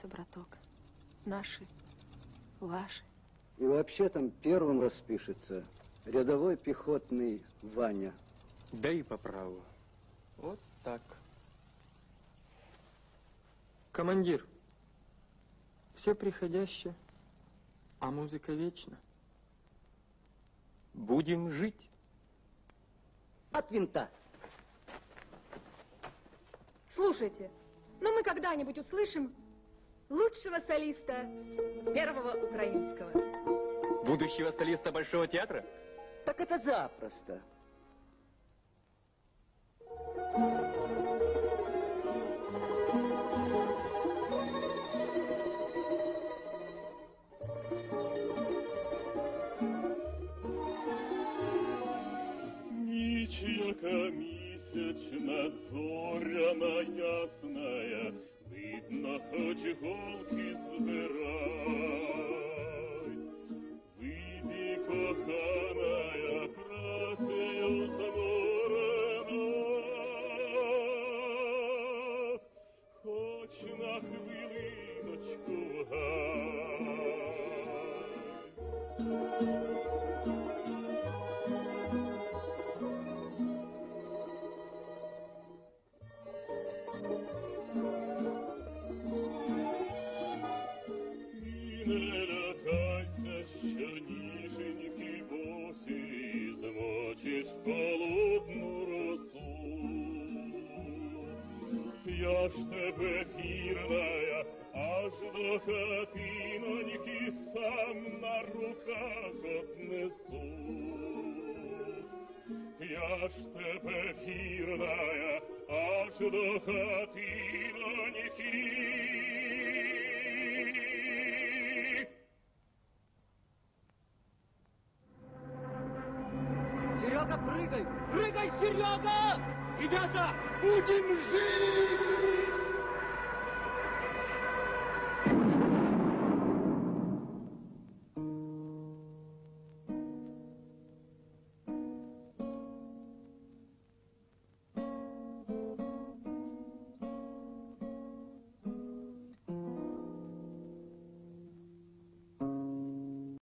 распишется, браток. Наши, ваши. И вообще там первым распишется рядовой пехотный Ваня. Да и по праву. Вот так. Командир, все приходящее, а музыка вечна. Будем жить. От винта. Слушайте, ну мы когда-нибудь услышим лучшего солиста первого украинского. Будущего солиста Большого театра? Так это запросто. Нічяка місячна зоряна ясная, видно, хоч голки збирай. Не лякайся, що ніженьки босі змочиш холодну росу. Я ж тебе вірная, аж до хатиноньки сам на руках отнесу. Я ж тебе вірная, аж до хатиноньки. Серега, прыгай! Прыгай, Серега! Ребята, будем жить!